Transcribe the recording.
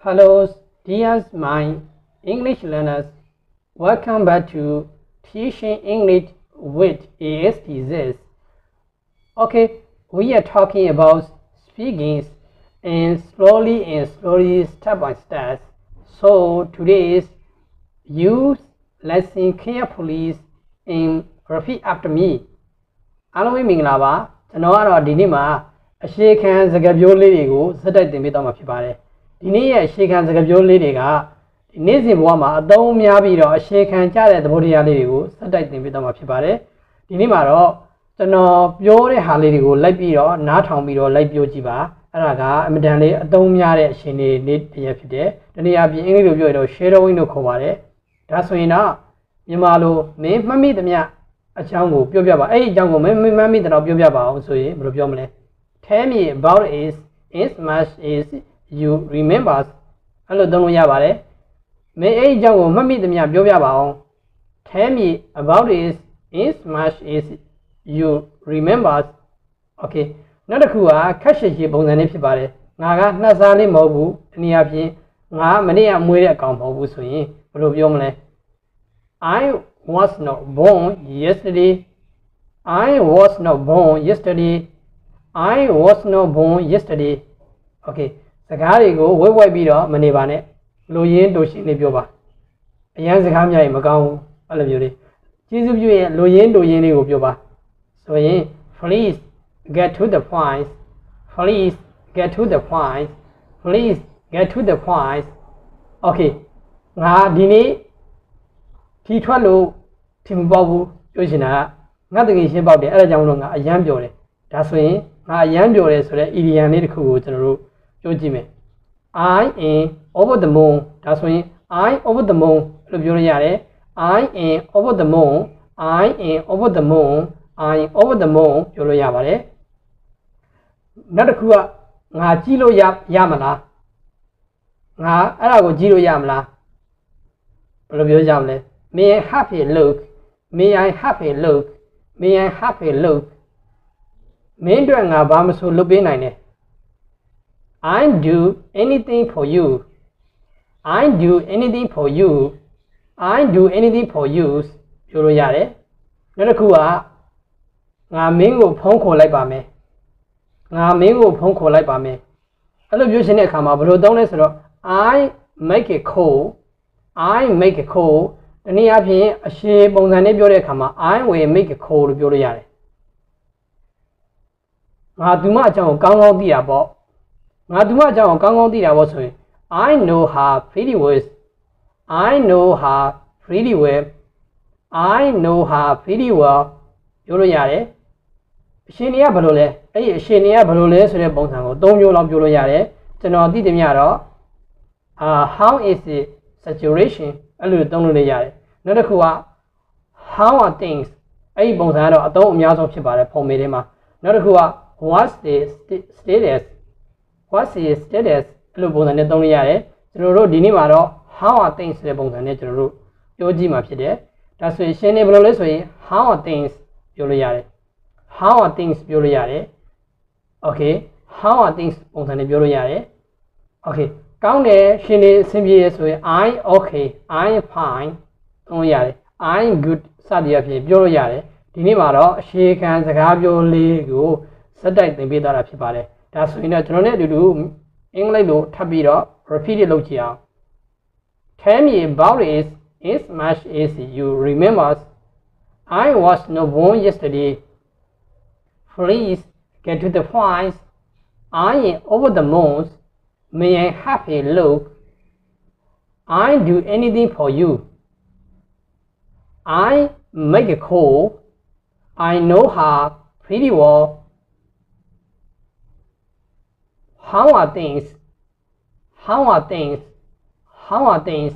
Hello, dear my English learners. Welcome back to Teaching English with ASTZ. Okay, we are talking about speaking and slowly and slowly step by step. So today's use lesson carefully and repeat after me. အားလုံးပဲမင်္ဂလာပါကျွန်တော်ကတော့ဒီနေ့မှာအရှိခံစကားပြောလေးတွေကိုစက်တိုက်တင်ပေးတော့မှာဖြစ်ပါတယ် ဒီနေ့ရဲ့အရှိခံစကားပြောလေးတွေကဒီနေ့စဉ်ဘဝမှာအသုံးများပြီးတော့အရှိခံကြတဲ့သဘောတရားလေးတွေကိုစက်တိုက်တင်ပေးတော့မှာဖြစ်ပါတယ်ဒီနေ့မှာတော့ကျွန်တော်ပြောတဲ့ဟာလေးတွေကိုလိုက်ပြီးတော့နားထောင်ပြီးတော့လိုက်ပြောကြည့်ပါအဲ့ဒါကအမတန်လေးအသုံးများတဲ့အရှင်လေးလေးတစ်ရက်ဖြစ်တယ်ဒီနေ့အပြင်အင်္ဂလိပ်လိုပြောရတော့ shadowing လို့ခေါ်ပါတယ်ဒါဆိုရင်တော့မြန်မာလိုမင်းမှတ်မိသမျှအကြောင်းကိုပြောပြပါအဲ့ဒီအကြောင်းကိုမင်းမှတ်မိတဲ့တော့ပြောပြပါအောင်ဆိုရင်ဘယ်လိုပြောမလဲ Tell me about is as much as you remember အဲ့လိုသုံးလို့ရပါတယ်မင်းအဲ့ဒီအကြောင်းကိုမှတ်မိသမျှပြောပြပါအောင် Tell me about is as much as you remember okay နောက်တစ်ခုကခက်ရှည်ရှည်ပုံစံလေးဖြစ်ပါတယ်ငါကနှက်စားလေးမဟုတ်ဘူးတနည်းအားဖြင့်ငါမနေ့ကမွေးတဲ့အကောင်မဟုတ်ဘူးဆိုရင်ဘယ်လိုပြောမလဲ I was not born yesterday. I was not born yesterday. I was not born yesterday. Okay စကားတွေကိုဝက်ဝက်ပြီးတော့မနေပါနဲ့လူရင်းတူရှင်လေးပြောပါအရန်စကားများရင်မကောင်းဘူးအဲ့လိုမျိုးလေးကျေးဇူးပြုရင်လူရင်းတူရင်းလေးကိုပြောပါဆိုရင် please get to the point please get to the point please get to the point okay ငါဒီနေ့ထီထွက်လို့ထင်မပေါက်ဘူးပြောချင်တာကငါတကယ်ရှင်းပေါက်တယ်အဲ့ဒါကြောင့်မလို့ငါအယမ်းပြောတယ်ဒါဆိုရင်ငါအယမ်းပြောတယ်ဆိုတော့ idiom လေးတစ်ခုကိုကျွန်တော်တို့ ပြောကြည့်မယ် I am over the moon ဒါဆိုရင် I over the moon လို့ပြောလို့ရတယ် I am over the moon I am over the moon I am over the moon ပြောလို့ရပါတယ်နောက်တစ်ခုကငါကြည့်လို့ရရမလားငါအဲ့ဒါကိုကြည့်လို့ရမလားဘယ်လိုပြောကြမလဲ May I have a look May I have a look May I have a look မင်းတို့ငါဘာမဆိုလုပ်ပေးနိုင်တယ် I do anything for you I do anything for you I do anything for you ပြောလို့ရတယ်နောက်တစ်ခုကငါမင်းကိုဖုန်းခေါ်လိုက်ပါမယ်ငါမင်းကိုဖုန်းခေါ်လိုက်ပါမယ်အဲ့လိုပြောချင်တဲ့အခါမှာဘယ်လိုသုံးလဲဆိုတော့ I make a call I make a call တနည်းအားဖြင့်အရှင်းပုံစံနဲ့ပြောတဲ့အခါမှာ I will make a call လို့ပြောလို့ရတယ်ငါသူမအကြောင်းကိုကောင်းကောင်းသိတာပေါ့ ငါသူမအကြောင်းကိုကောင်းကောင်းသိတာပေါ့ဆိုရင် I know her pretty well I know her pretty well I know her pretty well ပြောလို့ရတယ်အရှင်တွေကဘယ်လိုလဲအဲ့ဒီအရှင်တွေကဘယ်လိုလဲဆိုတဲ့ပုံစံကို၃မျိုးလောက်ပြောလို့ရတယ်ကျွန်တော်သိတယ်မြတော့အာ how is it saturation အဲ့လိုသုံးလို့လည်းရတယ်နောက်တစ်ခုက how are things အဲ့ဒီပုံစံကတော့အသုံးအများဆုံးဖြစ်ပါတယ်ပုံမေထဲမှာနောက်တစ်ခုက what's the status what's the status အဲ့လိုပုံစံနဲ့သုံးလို့ရတယ်ကျွန်တော်တို့ဒီနေ့မှာတော့ how are things ဆိုတဲ့ပုံစံနဲ့ကျွန်တော်တို့ပြောကြည့်မှာဖြစ်တယ်ဒါဆိုရင်ရှင်းနေဘယ်လိုလဲဆိုရင် how are things ပြောလို့ရတယ် how are things ပြောလို့ရတယ် okay how are things ပုံစံနဲ့ပြောလို့ရတယ် okay ကောင်းတယ်ရှင်နေအဆင်ပြေရဆိုရင် I okay I fine သုံးလို့ရတယ် I good စသည်အဖြစ်ပြောလို့ရတယ်ဒီနေ့မှာတော့အရှိခံစကားပြောလေးကိုစက်တိုက်သင်ပေးသွားတာဖြစ်ပါတယ် ဒါဆိုရင်တော့ကျွန်တော်နဲ့အတူတူအင်္ဂလိပ်လိုထပ်ပြီးတော့ repeat လုပ်ကြည့်အောင် Tell me about it as much as you remember I was not born yesterday Please get to the point I am over the moon May I have a look? I do anything for you. I make a call. I know her pretty well. How are things? How are things? How are things?